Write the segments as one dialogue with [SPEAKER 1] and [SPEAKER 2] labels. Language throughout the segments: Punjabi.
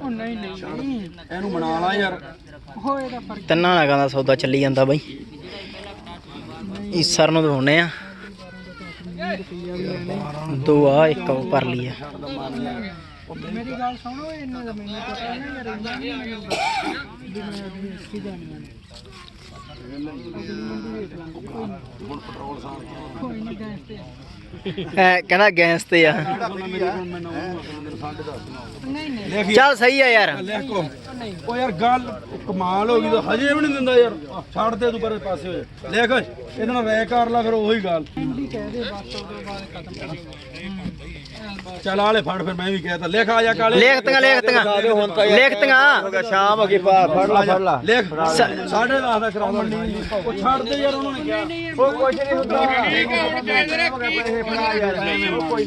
[SPEAKER 1] ਉਹ ਨਹੀਂ ਨਹੀਂ।
[SPEAKER 2] ਇਹਨੂੰ ਮਨਾ ਲਾ ਯਾਰ।
[SPEAKER 1] ਹੋਏ ਦਾ ਫ਼ਰਕ।
[SPEAKER 3] ਤਿੰਨਾਂ ਨਾਗਾਂ ਦਾ ਸੌਦਾ ਚੱਲੀ ਜਾਂਦਾ ਬਾਈ। ਈਸਰ ਨੂੰ ਦਿਵਾਉਨੇ ਆ। ਦੋ ਆ ਇੱਕ ਉਹ ਪਰ ਲਈ ਆ।
[SPEAKER 1] ਮੇਰੀ ਗੱਲ ਸੁਣੋ ਇਹਨਾਂ ਦਾ ਮੈਨੂੰ ਪਤਾ ਨਹੀਂ ਯਾਰ ਇਹਨਾਂ ਨਹੀਂ ਮੈਨੂੰ ਵੀ ਮੈਂ ਆਪਣੀ ਕੀ ਜਾਣੀ
[SPEAKER 2] ਹੁਣ ਪੈਟਰੋਲ ਸਾਂ
[SPEAKER 1] ਕੋਈ ਨਹੀਂ ਗੈਸ ਤੇ
[SPEAKER 3] ਐ ਕਹਿੰਦਾ ਗੈਸ ਤੇ ਆ
[SPEAKER 2] ਮੇਰੀ ਹੁਣ ਮੈਨੂੰ ਸਾਢੇ ਦਸ
[SPEAKER 1] ਨਹੀਂ ਨਹੀਂ
[SPEAKER 2] ਲਿਖ
[SPEAKER 3] ਚੱਲ ਸਹੀ ਆ ਯਾਰ
[SPEAKER 2] ਲਿਖ ਕੋ ਉਹ ਯਾਰ ਗੱਲ ਕਮਾਲ ਹੋ ਗਈ ਤਾਂ ਹਜੇ ਵੀ ਨਹੀਂ ਦਿੰਦਾ ਯਾਰ ਛੱਡ ਦੇ ਤੂੰ ਪਰੇ ਪਾਸੇ ਹੋ ਜਾ ਲਿਖ ਇਹਦੇ ਨਾਲ ਰਾਇ ਕਰ ਲਾ ਫਿਰ ਉਹੀ ਗੱਲ
[SPEAKER 1] ਇੰਡੀ ਕਹਿ ਦੇ ਬਸ ਉਹ ਤੋਂ ਬਾਅਦ ਖਤਮ ਕਰ
[SPEAKER 2] ਚੱਲ ਆਲੇ ਫੜ ਫਿਰ ਮੈਂ ਵੀ ਕਹਿਤਾ ਲਿਖ ਆ ਜਾ ਕਾਲੇ
[SPEAKER 3] ਲਿਖਤੀਆਂ ਲਿਖਤੀਆਂ ਲਿਖਤੀਆਂ
[SPEAKER 2] ਸ਼ਾਮ ਹੋ ਗਈ ਫੜ ਲਾ ਫੜ ਲਾ ਲਿਖ ਸਾਢੇ ਦਸ ਦਾ ਕਰਾ ਮੰਡੀ ਉਹ ਛੱਡ ਦੇ ਯਾਰ ਉਹਨਾਂ ਨੇ ਕਿਹਾ ਉਹ ਕੁਝ ਨਹੀਂ ਹੁੰਦਾ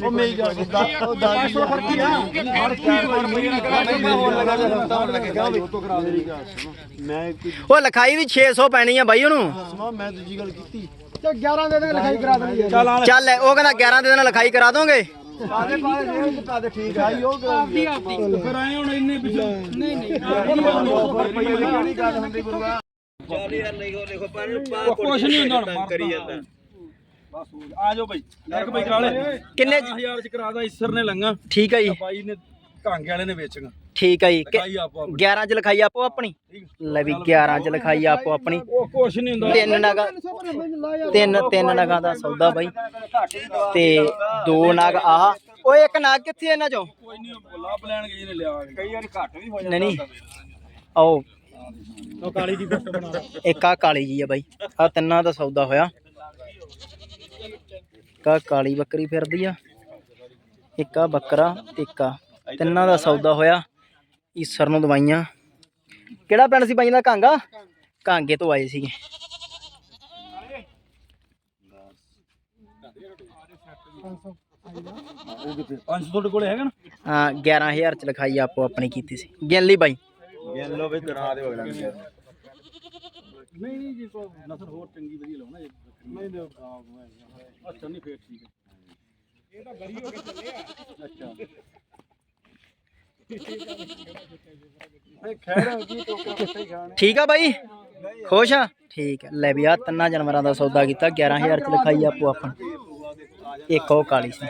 [SPEAKER 2] ਉਹ ਮੇਰੀ ਗੱਲ ਸੁਣਦਾ ਉਹ ਦਾਦੀ ਦਾ ਫ਼ਰਕ ਹੀ ਆ ਹਰ ਕੀ ਕੋਈ ਮੇਰੀ ਗੱਲ ਹੋਰ ਲਗਾ ਦੇ ਤਾਂ ਲੱਗੇਗਾ ਵੀ ਤੋਂ ਕਰਾ ਦੇ ਮੈਂ
[SPEAKER 3] ਉਹ ਲਿਖਾਈ ਵੀ 600 ਪੈਣੀ ਆ ਬਾਈ ਉਹਨੂੰ
[SPEAKER 2] ਸਮਾਂ ਮੈਂ ਦੂਜੀ ਗੱਲ ਕੀਤੀ
[SPEAKER 1] ਤੇ 11 ਦੇ ਦੇ ਲਿਖਾਈ ਕਰਾ ਦੇਣੀ
[SPEAKER 2] ਚੱਲ
[SPEAKER 3] ਉਹ ਕਹਿੰਦਾ 11 ਦੇ ਦਿਨ ਲਿਖਾਈ ਕਰਾ ਦੋਗੇ
[SPEAKER 2] ਪਾਦੇ ਪਾਦੇ ਬਤਾ ਦੇ ਠੀਕ ਆ ਉਹ
[SPEAKER 1] ਆਪਦੀ ਆਪਦੀ
[SPEAKER 2] ਫਿਰ ਆਏ ਹੁਣ ਇੰਨੇ ਪਿੱਛੇ
[SPEAKER 1] ਨਹੀਂ ਨਹੀਂ
[SPEAKER 2] ਕਿਹੜੀ ਗੱਲ ਹੁੰਦੀ ਗੁਰੂਆ ਉਹ ਕੁਛ ਨਹੀਂ ਹੁੰਦਾ ਹੁਣ ਕਰੀ ਜਾਂਦਾ। ਬਸ ਹੋ ਗਿਆ। ਆ ਜਾਓ ਭਾਈ ਇੱਕ ਭਾਈ ਕਰਾ ਲੈ।
[SPEAKER 3] ਕਿੰਨੇ
[SPEAKER 2] 1000 ਚ? ਕਰਾਦਾ ਇਸਰ ਨੇ ਲੰਗਾ
[SPEAKER 3] ਠੀਕ ਆ ਜੀ।
[SPEAKER 2] ਬਾਈ ਨੇ ਕਾਂਗੇ ਵਾਲੇ ਨੇ ਵੇਚਗਾ
[SPEAKER 3] ਠੀਕ ਆ ਜੀ। ਕਿ-
[SPEAKER 2] ਕਾਈ ਆਪੋ ਆਪਣੀ।
[SPEAKER 3] 11 ਚ ਲਿਖਾਈ ਆਪੋ ਆਪਣੀ? ਲੈ ਵੀ 11 ਚ ਲਿਖਾਈ ਆਪੋ ਆਪਣੀ।
[SPEAKER 2] ਉਹ ਕੁਛ ਨਹੀਂ ਹੁੰਦਾ।
[SPEAKER 3] ਤਿੰਨ ਨਗਾ ਤਿੰਨ ਤਿੰਨ ਨਗਾਂ ਦਾ ਸੌਦਾ ਬਾਈ। ਤੇ ਦੋ ਨਗ ਆਹ ਓਏ ਇੱਕ ਨਗ ਕਿੱਥੇ ਇਹਨਾਂ ਚੋਂ?
[SPEAKER 2] ਕੋਈ ਨਹੀਂ ਲੱਭ ਲੈਣਗੇ ਜਿਹਨੇ ਲਿਆ ਕਈ ਵਾਰੀ ਘੱਟ ਵੀ ਹੋ
[SPEAKER 3] ਨਹੀਂ ਨਹੀਂ। ਆਓ।
[SPEAKER 2] ਉਹ ਕਾਲੀ ਦੀ ਫੋਟੋ ਬਣਾ
[SPEAKER 3] ਇੱਕ ਆ ਕਾਲੀ ਜੀ ਆ ਬਾਈ। ਆ ਤਿੰਨਾਂ ਦਾ ਸੌਦਾ ਹੋਇਆ। ਇੱਕ ਆਹ ਕਾਲੀ ਬੱਕਰੀ ਫਿਰਦੀ ਆ। ਇੱਕ ਆ ਬੱਕਰਾ ਤੇ ਇੱਕ ਆ ਤਿੰਨਾਂ ਦਾ ਸੌਦਾ ਹੋਇਆ। ਈਸਰ ਨੂੰ ਦਵਾਈਆਂ। ਕਿਹੜਾ ਪਿੰਡ ਸੀ ਬਾਈ ਦਾ ਕਾਂਗਾ ਕਾਂਗੇ ਤੋਂ ਆਏ ਸੀਗੇ।
[SPEAKER 2] ਉਹ ਕਿਤੇ 500 ਤੁਹਾਡੇ ਕੋਲੇ ਹੈਗਾ ਨਾ?
[SPEAKER 3] ਹਾਂ 11000 ਚ ਲਿਖਾਈ ਆਪੋ ਆਪਣੀ ਕੀਤੀ ਸੀ। ਗਿਣ ਲਈ ਬਾਈ।
[SPEAKER 2] ਗਿਣ ਲਓ ਵੀ ਕਰਾ ਦਿਓ ਅਗਲਾ ਨਹੀਂ ਨਹੀਂ ਜੀ ਕੋ ਨਸਲ ਹੋਰ ਚੰਗੀ ਵਧੀਆ ਲਾਉਣਾ ਜੇ। ਨਹੀਂ ਦੇ ਅੱਛਾ ਨਹੀਂ ਫੇਰ ਠੀਕ ਹੈ। ਇਹ ਤਾਂ ਬਰੀ ਹੋ ਕੇ ਚੱਲਿਆ ਅੱਛਾ। ਖੈਰ ਕੀ ਟੋਕਾ ਕਿੱਥੇ ਖਾਣੇ।
[SPEAKER 3] ਠੀਕ ਆ ਬਾਈ? ਖੁਸ਼ ਆ? ਠੀਕ ਹੈ ਲੈ ਵੀ ਆ ਤਿੰਨਾਂ ਜਾਨਵਰਾਂ ਦਾ ਸੌਦਾ ਕੀਤਾ 11000 ਚ ਲਿਖਾਈ ਆਪੋ ਆਪਣੀ ਇੱਕ ਉਹ ਕਾਲੀ ਸੀ।